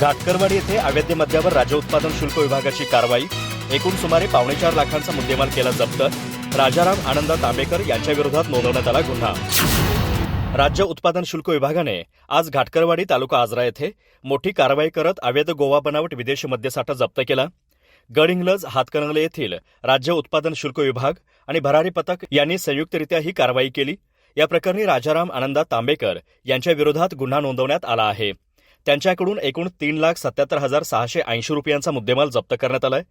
घाटकरवाडी येथे अवैध मद्यावर राज्य उत्पादन शुल्क विभागाची कारवाई. एकूण सुमारे पावणेचार लाखांचा मुद्देमाल केला जप्त. राजाराम आनंदा तांबेकर यांच्या विरोधात नोंदवण्यात आला गुन्हा. राज्य उत्पादन शुल्क विभागाने आज घाटकरवाडी तालुका आजरा येथे मोठी कारवाई करत अवैध गोवा बनावट विदेशी मद्यसाठा जप्त केला. गडहिंग्लज हातकणंगले येथील राज्य उत्पादन शुल्क विभाग आणि भरारी पथक यांनी संयुक्तरित्या ही कारवाई केली. या प्रकरणी राजाराम आनंदा तांबेकर यांच्या विरोधात गुन्हा नोंदवण्यात आला आहे. त्यांच्याकडून एकूण तीन लाख सत्याहत्तर हजार सहाशे ऐंशी रुपयांचा मुद्देमाल जप्त करण्यात आलाय.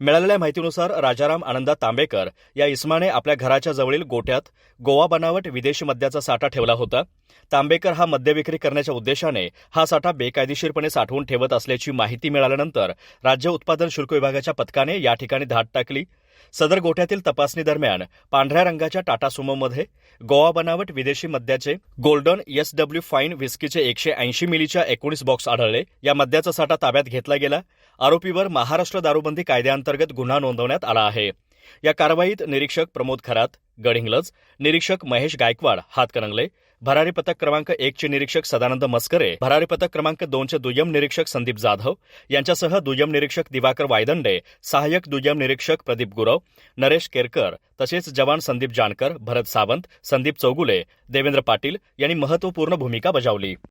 मिळालेल्या माहितीनुसार राजाराम आनंदा तांबेकर या इस्माने आपल्या घराच्या जवळील गोट्यात गोवा बनावट विदेशी मद्याचा साठा ठेवला होता. तांबेकर हा मद्य विक्री करण्याच्या उद्देशाने हा साठा बेकायदेशीरपणे साठवून ठेवत असल्याची माहिती मिळाल्यानंतर राज्य उत्पादन शुल्क विभागाच्या पथकाने या ठिकाणी धाड टाकली. सदर गोठ्यातील तपासणीदरम्यान पांढऱ्या रंगाच्या टाटा सुमोमध्ये गोवा बनावट विदेशी मद्याचे गोल्डन एस डब्ल्यू फाईन व्हिस्कीचे एकशे ऐंशी मिलीच्या एकोणीस बॉक्स आढळले. या मद्याचा साठा ताब्यात घेतला गेला. आरोपीवर महाराष्ट्र दारूबंदी कायद्याअंतर्गत गुन्हा नोंदवण्यात आला आहे. या कारवाईत निरीक्षक प्रमोद खरात गडिंगलज निरीक्षक महेश गायकवाड हातकणंगले भरारी पथक क्रमांक एकचे निरीक्षक सदानंद मस्करे भरारी पथक क्रमांक दोनचे दुय्यम निरीक्षक संदीप जाधव यांच्यासह दुय्यम निरीक्षक दिवाकर वायदंडे सहाय्यक दुय्यम निरीक्षक प्रदीप गुरव नरेश केरकर तसेच जवान संदीप जानकर भरत सावंत संदीप चौगुले देवेंद्र पाटील यांनी महत्त्वपूर्ण भूमिका बजावली.